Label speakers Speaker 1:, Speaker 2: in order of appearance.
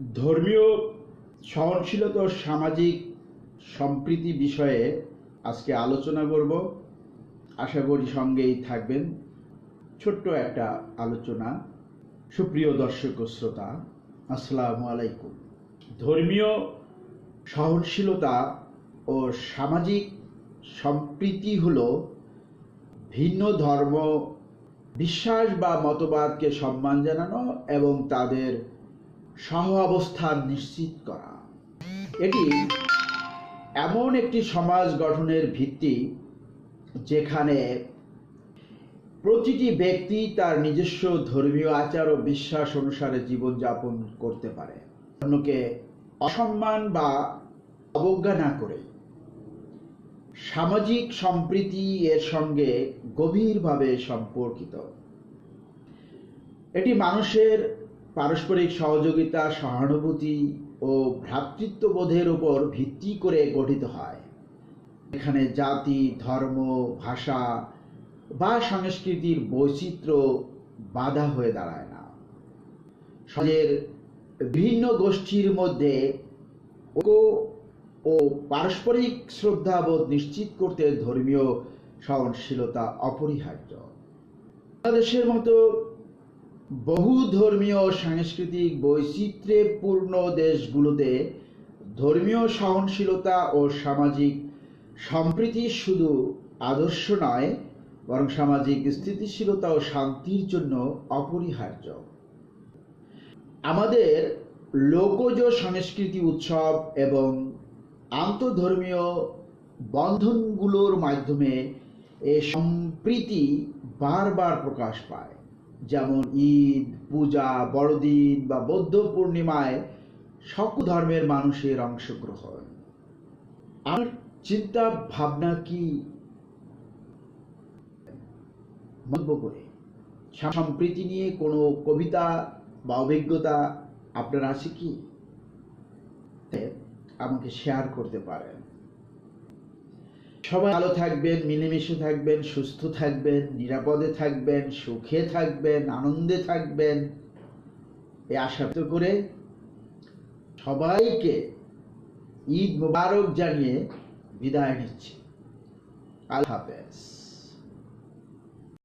Speaker 1: ধর্মীয় সহনশীলতা ও সামাজিক সম্প্রীতি বিষয়ে আজকে আলোচনা করব। আশা করি সঙ্গেই থাকবেন। ছোট্ট একটা আলোচনা। সুপ্রিয় দর্শক শ্রোতা, আসসালামু আলাইকুম। ধর্মীয় সহনশীলতা ও সামাজিক সম্প্রীতি হল ভিন্ন ধর্ম, বিশ্বাস বা মতবাদকে সম্মান জানানো এবং তাদের সহ অবস্থান নিশ্চিত করা। এটি এমন একটি সমাজ গঠনের ভিত্তি যেখানে প্রতিটি ব্যক্তি তার নিজস্ব ধর্মীয় আচার ও বিশ্বাস অনুসারে জীবনযাপন করতে পারে। অন্যকে অসম্মান বা অবজ্ঞা না করে। সামাজিক সম্প্রীতি এর সঙ্গে গভীরভাবে সম্পর্কিত। এটি মানুষের পারস্পরিক সহযোগিতা, সহানুভূতি ও ভ্রাতৃত্ববোধের উপর ভিত্তি করে গঠিত হয়। এখানে জাতি, ধর্ম, ভাষা বা সংস্কৃতির বৈচিত্র্য বাধা হয়ে দাঁড়ায় না। সমাজের বিভিন্ন গোষ্ঠীর মধ্যে ও পারস্পরিক শ্রদ্ধাবোধ নিশ্চিত করতে ধর্মীয় সহনশীলতা অপরিহার্য। বাংলাদেশের মতো বহু ধর্মীয় সাংস্কৃতিক বৈচিত্র্যে পূর্ণ দেশগুলোতে ধর্মীয় সহনশীলতা ও সামাজিক সম্প্রীতি শুধু আদর্শ নয়, বরং সামাজিক স্থিতিশীলতা ও শান্তির জন্য অপরিহার্য। আমাদের লোকজ সংস্কৃতি উৎসব এবং আন্তধর্মীয় বন্ধনগুলোর মাধ্যমে এ সম্প্রীতি বারবার প্রকাশ পায়। যেমন ঈদ, পূজা, বড়দিন বা বৌদ্ধ পূর্ণিমায় সকল ধর্মের মানুষের অংশগ্রহণ। আমার চিন্তা, ভাবনা কি? মন্তব্য করে। সম্প্রীতি নিয়ে কোনো কবিতা বা অভিজ্ঞতা আপনার আছে কি? আমাকে শেয়ার করতে পারেন। সবাই ভালো থাকবেন, মিলেমিশে থাকবেন, সুস্থ থাকবেন, নিরাপদে থাকবেন, সুখে থাকবেন, আনন্দে থাকবেন। এই আশা করে সবাইকে ঈদ মোবারক জানিয়ে বিদায় নিচ্ছি। আল্লাহ হাফেজ।